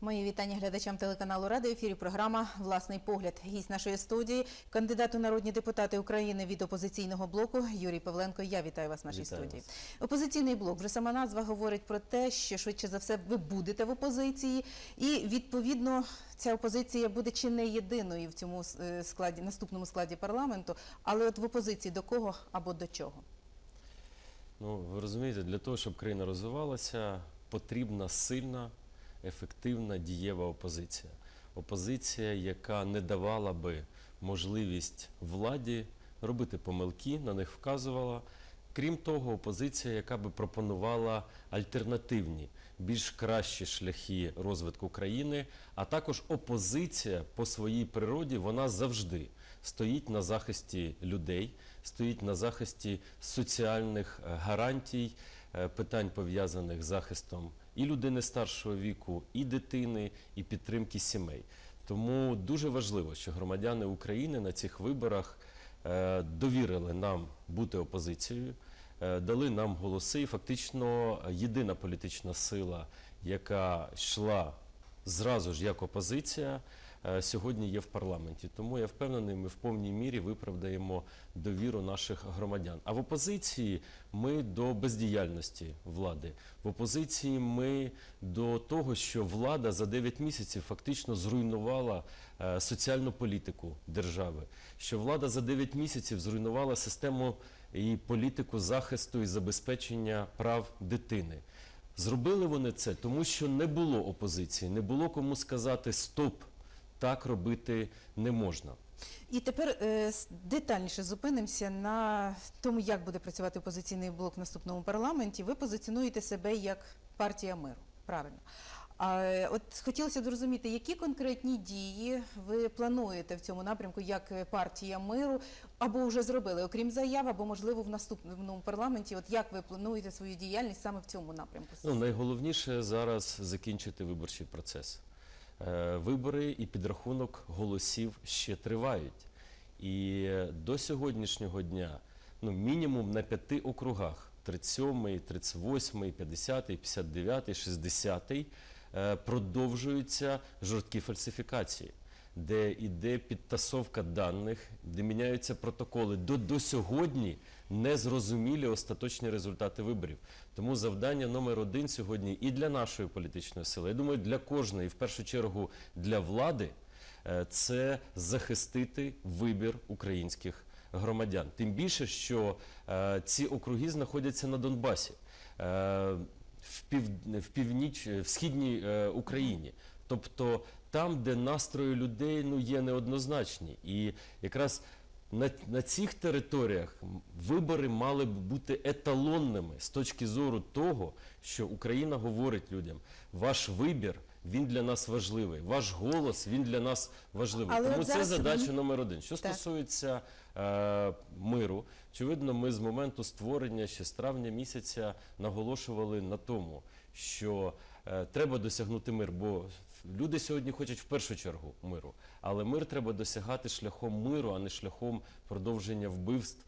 Мої вітання глядачам телеканалу Ради. Ефірі програма Власний погляд. Гість нашої студії, кандидат у народні депутати України від опозиційного блоку Юрій Павленко. Я вітаю вас в нашій Вітаю студії. вас. Опозиційний блок вже сама назва говорить про те, що швидше за все ви будете в опозиції, і відповідно ця опозиція буде чи не єдиною в цьому е, складі, наступному складі парламенту, але от в опозиції до кого або до чого. Ну, ви розумієте, для того, щоб країна розвивалася, потрібна сильна, ефективна, дієва опозиція. Опозиція, яка не давала би можливість владі робити помилки, на них вказувала. Крім того, опозиція, яка би пропонувала альтернативні, більш кращі шляхи розвитку країни, а також опозиція по своїй природі, вона завжди стоїть на захисті людей, стоїть на захисті соціальних гарантій, питань пов'язаних з захистом і людини старшого віку, і дитини, і підтримки сімей. Тому дуже важливо, що громадяни України на цих виборах е, довірили нам бути опозицією, е, дали нам голоси. І фактично єдина політична сила, яка йшла зразу ж як опозиція, е, сьогодні є в парламенті. Тому я впевнений, ми в повній мірі виправдаємо довіру наших громадян. А в опозиції ми до бездіяльності влади. В опозиції ми до того, що влада за 9 місяців фактично зруйнувала е, соціальну політику держави. Що влада за 9 місяців зруйнувала систему і політику захисту і забезпечення прав дитини. Зробили вони це, тому що не було опозиції, не було кому сказати стоп, так робити не можна. І тепер е, детальніше зупинимося на тому, як буде працювати опозиційний блок в наступному парламенті. Ви позиціонуєте себе як партія миру. Правильно. А от хотілося б зрозуміти, які конкретні дії ви плануєте в цьому напрямку як партія миру, або вже зробили, окрім заяв, або можливо в наступному парламенті. От як ви плануєте свою діяльність саме в цьому напрямку? Ну, найголовніше зараз закінчити виборчий процес. Е, Вибори і підрахунок голосів ще тривають. І до сьогоднішнього дня, ну, мінімум на п'яти округах 37, 38, 50, 59, 60 е, продовжуються жорсткі фальсифікації, де йде підтасовка даних, де міняються протоколи. До, до сьогодні незрозумілі остаточні результати виборів. Тому завдання номер один сьогодні і для нашої політичної сили, я думаю, для кожної, в першу чергу для влади, е, це захистити вибір українських громадян. Тим більше, що е, ці округи знаходяться на Донбасі. Е, в, пів, в, північ, в східній е, Україні. Тобто там, де настрої людей ну, є неоднозначні. І якраз на, на цих територіях вибори мали б бути еталонними з точки зору того, що Україна говорить людям, ваш вибір. Він для нас важливий, ваш голос він для нас важливий. Але Тому от це задача номер один. Що Так. стосується е, миру, очевидно, ми з моменту створення ще з травня місяця наголошували на тому, що е, треба досягнути мир, бо люди сьогодні хочуть в першу чергу миру, але мир треба досягати шляхом миру, а не шляхом продовження вбивств.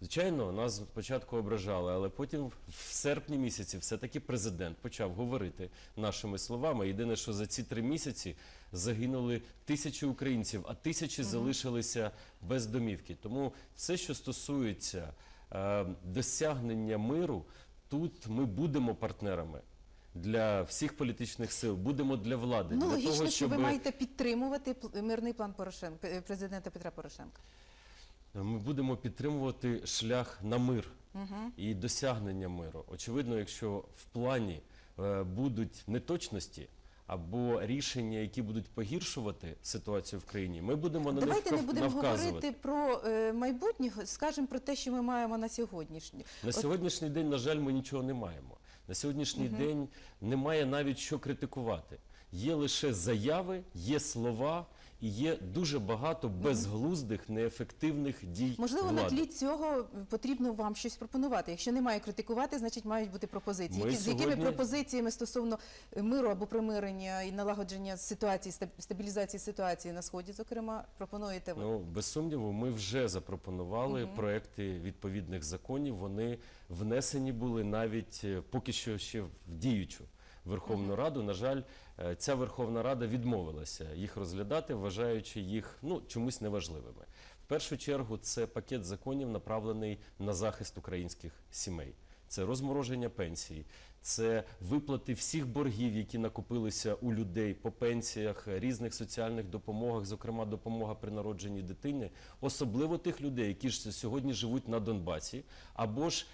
Звичайно, нас спочатку ображали, але потім в серпні місяці все-таки президент почав говорити нашими словами. Єдине, що за ці три місяці загинули тисячі українців, а тисячі залишилися без домівки. Тому все, що стосується е, досягнення миру, тут ми будемо партнерами. Для всіх політичних сил будемо для влади. Ну для логічно, того, що щоб ви маєте підтримувати мирний план Порошенка е, президента Петра Порошенка. ми будемо підтримувати шлях на мир Угу. і досягнення миру. Очевидно, якщо в плані е, будуть неточності або рішення, які будуть погіршувати ситуацію в країні, ми будемо на Давайте них не будемо навказувати. говорити про е, майбутнє, скажемо про те, що ми маємо на сьогоднішнє. На сьогоднішній день, на жаль, ми нічого не маємо. На сьогоднішній день немає навіть що критикувати. Є лише заяви, є слова і є дуже багато безглуздих, неефективних дій. Можливо, на тлі цього потрібно вам щось пропонувати. Якщо немає критикувати, значить мають бути пропозиції. Які, З якими пропозиціями стосовно миру або примирення і налагодження ситуації, стаб- стабілізації ситуації на сході, зокрема, пропонуєте ви? Ну, без сумніву, ми вже запропонували проекти відповідних законів. Вони внесені були навіть е, поки що ще в діючу Верховну Раду. На жаль, е, ця Верховна Рада відмовилася їх розглядати, вважаючи їх ну, чомусь неважливими. В першу чергу це пакет законів, направлений на захист українських сімей. Це розмороження пенсій, це виплати всіх боргів, які накопилися у людей по пенсіях, різних соціальних допомогах, зокрема допомога при народженні дитини, особливо тих людей, які ж сьогодні живуть на Донбасі, або ж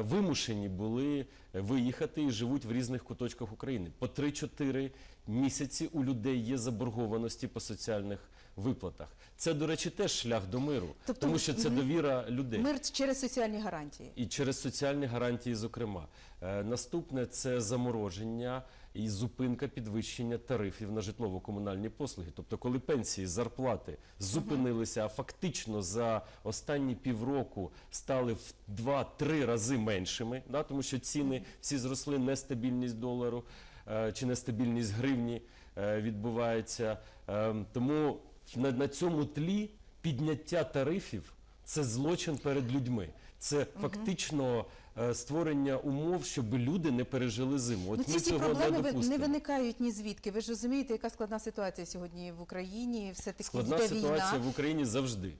вимушені були виїхати і живуть в різних куточках України. По 3-4 місяці у людей є заборгованості по соціальних виплатах. Це, до речі, теж шлях до миру, Тобто тому що це довіра людей. Мир через соціальні гарантії. І через соціальні гарантії, зокрема. Е, Наступне це замороження і зупинка підвищення тарифів на житлово-комунальні послуги. Тобто, коли пенсії, зарплати зупинилися, а фактично за останні півроку стали в 2-3 рази меншими, да, тому що ціни всі зросли, нестабільність долару е, чи нестабільність гривні е, відбувається. Е, Тому на цьому тлі підняття тарифів це злочин перед людьми. Це фактично е, створення умов, щоб люди не пережили зиму. От Ну, ці ми всі цього проблеми не ви- допустимо. не виникають ні звідки. Ви ж розумієте, яка складна ситуація сьогодні в Україні. Все таки Складна йде ситуація війна. в Україні завжди.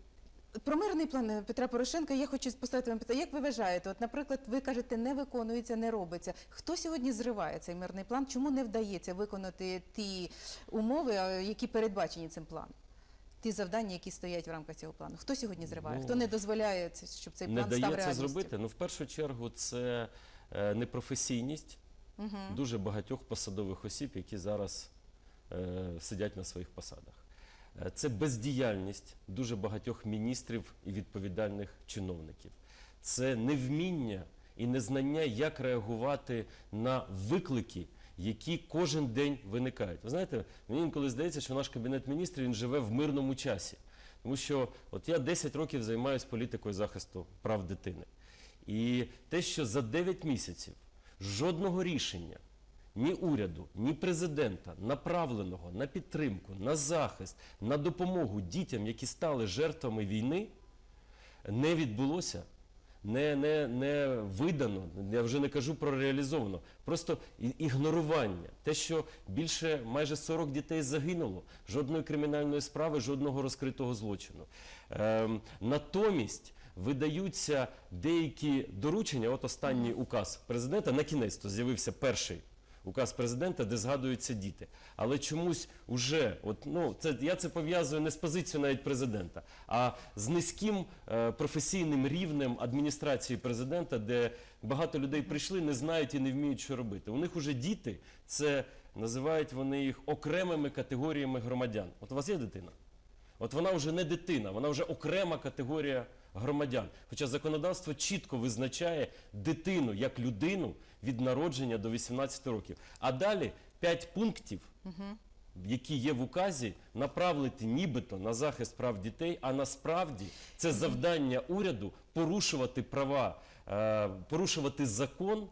Про мирний план Петра Порошенка я хочу поставити вам питання. Як ви вважаєте? От, наприклад, ви кажете, не виконується, не робиться. Хто сьогодні зриває цей мирний план? Чому не вдається виконати ті умови, е, які передбачені цим планом? Ті завдання, які стоять в рамках цього плану. Хто сьогодні зриває? Ну, Хто не дозволяє, щоб цей не план став дає це зробити. Ну, в першу чергу, це е, непрофесійність Мгм. дуже багатьох посадових осіб, які зараз е, сидять на своїх посадах. Е, Це бездіяльність дуже багатьох міністрів і відповідальних чиновників. Це невміння і незнання, як реагувати на виклики, які кожен день виникають. Ви знаєте, мені інколи здається, що наш кабінет міністрів він живе в мирному часі. Тому що от я 10 років займаюся політикою захисту прав дитини. І те, що за 9 місяців жодного рішення ні уряду, ні президента, направленого на підтримку, на захист, на допомогу дітям, які стали жертвами війни, не відбулося, не, не, не видано, я вже не кажу про реалізовано, просто ігнорування. Те, що більше майже 40 дітей загинуло, жодної кримінальної справи, жодного розкритого злочину. Ем, натомість видаються деякі доручення, от останній указ президента, на кінець то з'явився перший указ президента, де згадуються діти. Але чомусь уже, от, ну, це, я це пов'язую не з позицією навіть президента, а з низьким е, професійним рівнем адміністрації президента, де багато людей прийшли, не знають і не вміють, що робити. У них уже діти, це називають вони їх окремими категоріями громадян. От у вас є дитина? От вона вже не дитина, вона вже окрема категорія громадян. Хоча законодавство чітко визначає дитину як людину від народження до 18 років. А далі 5 пунктів, які є в указі, направити нібито на захист прав дітей, а насправді це завдання уряду порушувати права, е, порушувати закон.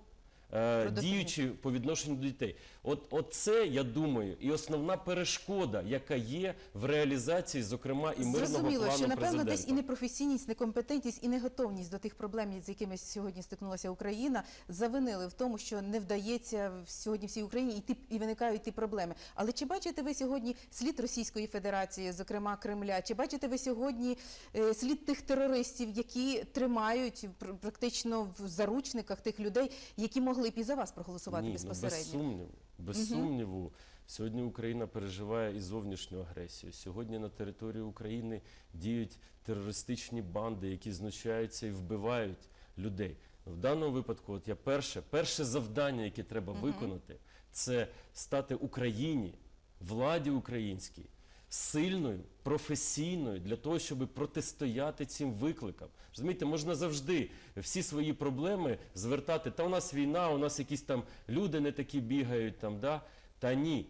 е. Діючи по відношенню до дітей, от, от це, я думаю, і основна перешкода, яка є в реалізації, зокрема, і мирного Зрозуміло, плану що напевно президента. десь і непрофесійність, некомпетентність, і неготовність до тих проблем, з якими сьогодні стикнулася Україна, завинили в тому, що не вдається сьогодні всій Україні і ті і виникають ті проблеми. Але чи бачите ви сьогодні слід Російської Федерації, зокрема Кремля? Чи бачите ви сьогодні е, слід тих терористів, які тримають пр- практично в заручниках тих людей, які могли б і за вас проголосувати Ні, ну, без безпосередньо? сумніву, без сумніву. Сьогодні Україна переживає і зовнішню агресію. Сьогодні на території України діють терористичні банди, які знущаються і вбивають людей. В даному випадку, от я перше, перше завдання, яке треба виконати, це стати Україні, владі українській, сильною, професійною для того, щоб протистояти цим викликам. Розумієте, можна завжди всі свої проблеми звертати. Та у нас війна, у нас якісь там люди не такі бігають там, да? Та ні.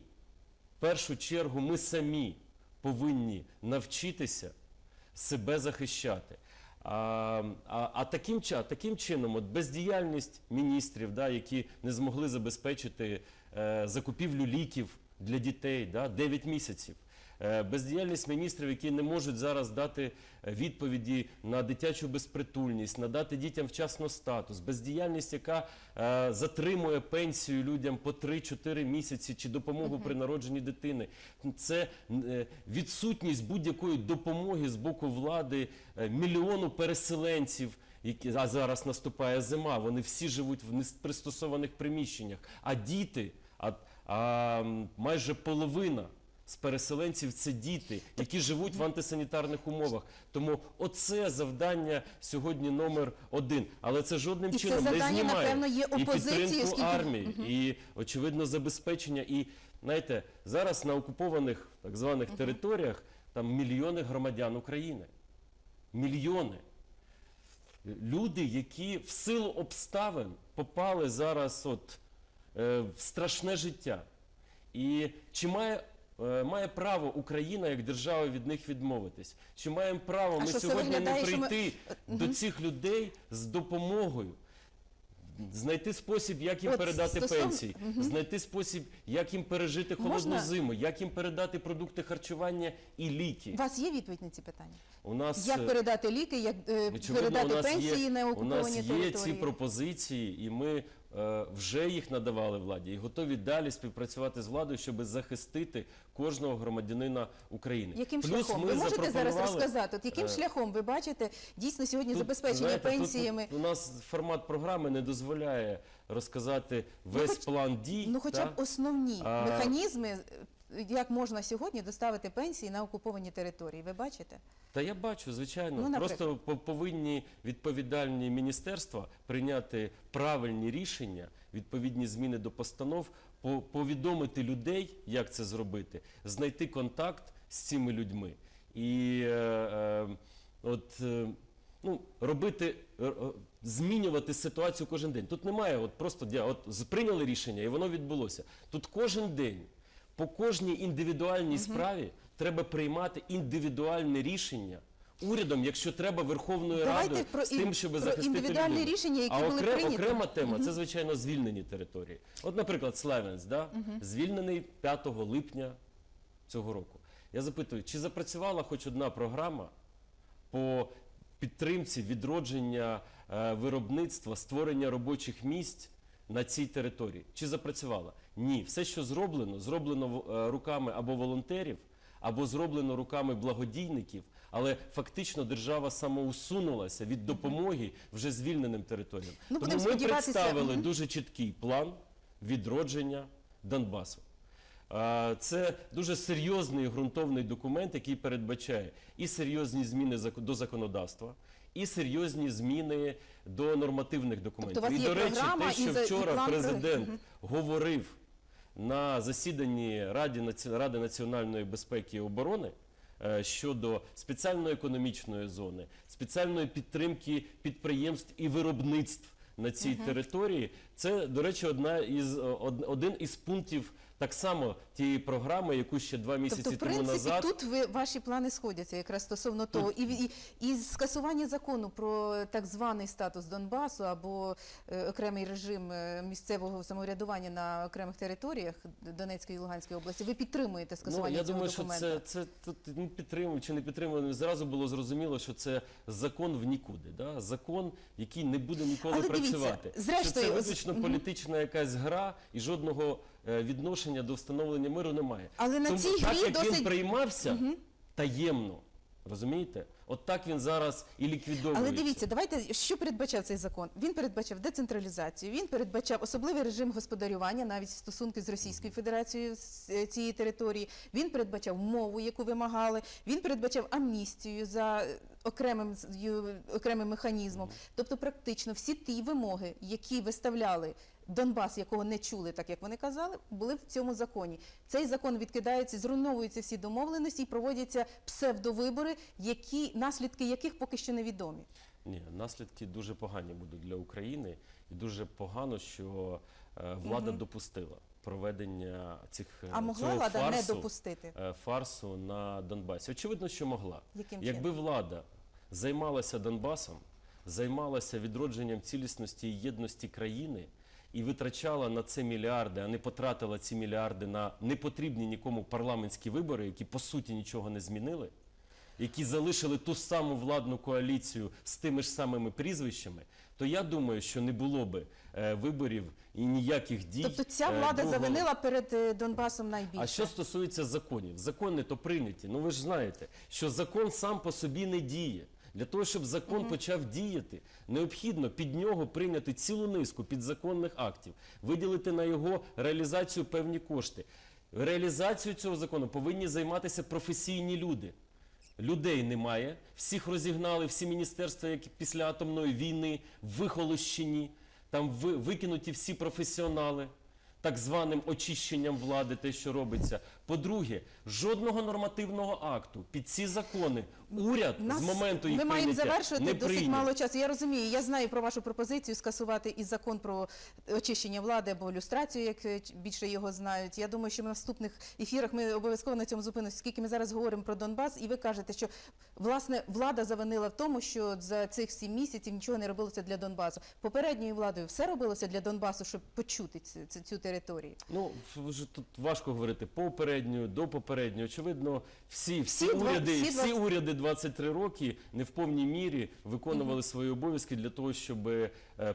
В першу чергу ми самі повинні навчитися себе захищати. А, а, а таким, таким чином, от бездіяльність міністрів, да, які не змогли забезпечити е, закупівлю ліків для дітей да, 9 місяців. Е, бездіяльність міністрів, які не можуть зараз дати е, відповіді на дитячу безпритульність, надати дітям вчасно статус, бездіяльність, яка е, затримує пенсію людям по 3-4 місяці чи допомогу при народженні дитини. Це відсутність будь-якої допомоги з боку влади мільйону переселенців. Які а зараз наступає зима, вони всі живуть в непристосованих приміщеннях. А діти, а, а майже половина з переселенців це діти, які живуть в антисанітарних умовах. Тому оце завдання сьогодні номер один. Але це жодним І це чином не знімає напевно, є і опозиції, підтримку оскільки- армії, і очевидно забезпечення. І знаєте, зараз на окупованих так званих територіях там мільйони громадян України. Мільйони. Люди, які в силу обставин попали зараз от, е, в страшне життя. І чи має, має право Україна як держава від них відмовитись? Чи маємо право А ми сьогодні не що ми- прийти до цих людей з допомогою? Знайти спосіб, як їм От передати стосовно- пенсії, знайти спосіб, як їм пережити холодну Можна- зиму, як їм передати продукти харчування і ліки. У вас є відповідь на ці питання? У нас Як е, передати ліки, як е, Очевидно, передати пенсії є, на у нас є території? ці пропозиції, і ми е, вже їх надавали владі і готові далі співпрацювати з владою, щоб захистити кожного громадянина України. Яким Плюс шляхом? ми Ви можете зараз розказати, от яким е, шляхом ви бачите дійсно сьогодні Тут, забезпечення знаєте, пенсіями? тут у нас формат програми не дозволяє розказати весь хоч- план дій. Ну, хоча б основні А- механізми, е, як можна сьогодні доставити пенсії на окуповані території. Ви бачите? Та я бачу, звичайно. Ну. Просто по- повинні відповідальні міністерства прийняти правильні рішення, відповідні зміни до постанов, повідомити людей, як це зробити, знайти контакт з цими людьми. І е, е, от, е, ну, робити, е, е, змінювати ситуацію кожен день. Тут немає, от просто от прийняли рішення, і воно відбулося. Тут кожен день по кожній індивідуальній справі треба приймати індивідуальне рішення. Урядом, якщо треба, Верховною Давайте Радою про з тим, щоб про захистити індивідуальні людину. рішення, які а були окре- прийняті. окрема тема це звичайно звільнені території. От, наприклад, Славянськ, да? звільнений 5 липня цього року. Я запитую, чи запрацювала хоч одна програма по підтримці відродження е, виробництва, створення робочих місць на цій території? Чи запрацювала? Ні, все, що зроблено, зроблено е, руками або волонтерів, або зроблено руками благодійників, але фактично держава самоусунулася від допомоги вже звільненим територіям. Ну, Тому ми представили дуже чіткий план відродження Донбасу. Це дуже серйозний ґрунтовний документ, який передбачає і серйозні зміни до законодавства, і серйозні зміни до нормативних документів. Тобто і до речі, те, що і вчора про- президент говорив на засіданні Ради, Ради національної безпеки і оборони. е, Щодо спеціальної економічної зони, спеціальної підтримки підприємств і виробництв на цій території, це, до речі, одна із од- один із пунктів так само тієї програми, яку ще два місяці Тобто, в тому принципі, назад тут ви ваші плани сходяться якраз стосовно того, і, і, і скасування закону про так званий статус Донбасу або е, окремий режим е, місцевого самоврядування на окремих територіях Донецької і Луганської області. Ви підтримуєте Ну, скасування я цього думаю, що це, це тут ну, підтримую чи не підтримую. Зразу було зрозуміло, що це закон в нікуди. Да? Закон, який не буде ніколи Але дивіться, працювати. зрештою, що це виключно політична якась гра і жодного е, відношення до встановлення миру немає. Але на Тому цій так, грі як досить- він приймався таємно, розумієте? От так він зараз і ліквідовується. Але дивіться, давайте що передбачав цей закон? Він передбачав децентралізацію, він передбачав особливий режим господарювання, навіть стосунки з Російською Федерацією з е, цієї території. Він передбачав мову, яку вимагали. Він передбачав амністію за е, окремим окремим механізмом. Тобто, практично всі ті вимоги, які виставляли. Донбас, якого не чули, так як вони казали, були в цьому законі. Цей закон відкидається, зруйновуються всі домовленості і проводяться псевдовибори, які наслідки яких поки що невідомі. Ні, наслідки дуже погані будуть для України, і дуже погано, що е, влада допустила проведення цих е, А могла цього влада не фарсу, допустити? е, фарсу на Донбасі. Очевидно, що могла. Яким Якби влада займалася Донбасом, займалася відродженням цілісності і єдності країни і витрачала на це мільярди, а не потратила ці мільярди на непотрібні нікому парламентські вибори, які по суті нічого не змінили, які залишили ту саму владну коаліцію з тими ж самими прізвищами, то я думаю, що не було би е, виборів і ніяких дій. Тобто ця е, влада другого- завинила перед е, Донбасом найбільше. а що стосується законів, закони то прийняті. Ну ви ж знаєте, що закон сам по собі не діє. Для того, щоб закон почав діяти, необхідно під нього прийняти цілу низку підзаконних актів, виділити на його реалізацію певні кошти. Реалізацією цього закону повинні займатися професійні люди. Людей немає, всіх розігнали, всі міністерства, які після атомної війни вихолощені, там ви- викинуті всі професіонали, так званим очищенням влади, те, що робиться. По-друге, жодного нормативного акту під ці закони уряд Нас- з моменту їх ми маємо прийняття завершувати не досить прийняв. мало часу. Я розумію, я знаю про вашу пропозицію скасувати і закон про очищення влади або люстрацію, як е, більше його знають. Я думаю, що в наступних ефірах ми обов'язково на цьому зупинимося, оскільки ми зараз говоримо про Донбас, і ви кажете, що власне влада завинила в тому, що за цих сім місяців нічого не робилося для Донбасу. Попередньою владою все робилося для Донбасу, щоб почути цю, цю, територію. Ну, вже тут важко говорити попередньою, до попередньої. Очевидно, всі, всі, Всі два- уряди, всі всі, уряди 23 роки не в повній мірі виконували свої обов'язки для того, щоб е,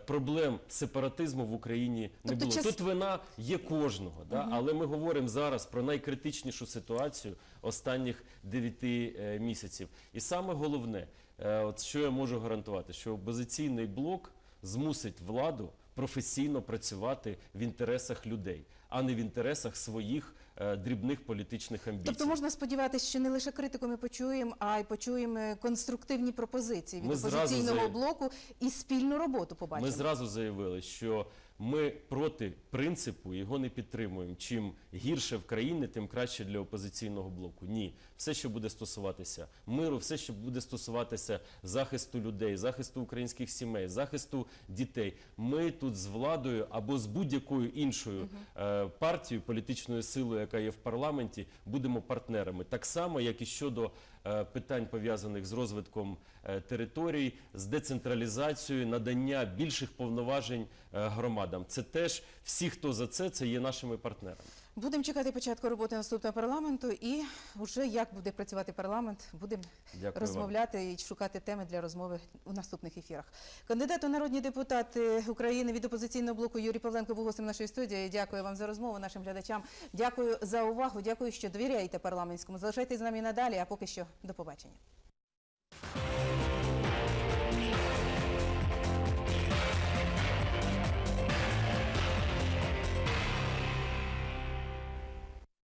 проблем сепаратизму в Україні не Тобто було. час- Тут вина є кожного, да? але ми говоримо зараз про найкритичнішу ситуацію останніх 9 е, місяців. І саме головне, е, от що я можу гарантувати, що опозиційний блок змусить владу професійно працювати в інтересах людей, а не в інтересах своїх е, дрібних політичних амбіцій. Тобто можна сподіватися, що не лише критику ми почуємо, а й почуємо е, конструктивні пропозиції від Ми зразу опозиційного заяв- блоку і спільну роботу побачимо. Ми зразу заявили, що ми проти принципу його не підтримуємо. Чим гірше в країні, тим краще для опозиційного блоку. Ні, все, що буде стосуватися миру, все, що буде стосуватися захисту людей, захисту українських сімей, захисту дітей. Ми тут з владою або з будь-якою іншою е, партією, політичною силою, яка є в парламенті, будемо партнерами. Так само, як і щодо питань пов'язаних з розвитком е, територій, з децентралізацією, надання більших повноважень е, громадам. Це теж всі, хто за це, це є нашими партнерами. Будемо чекати початку роботи наступного парламенту, і вже як буде працювати парламент, будемо Дякую вам. розмовляти і шукати теми для розмови у наступних ефірах. Кандидат у народні депутати України від опозиційного блоку Юрій Павленко був гостем нашої студії. Дякую вам за розмову, нашим глядачам. Дякую за увагу. Дякую, що довіряєте парламентському. Залишайтесь з нами і надалі. А поки що до побачення.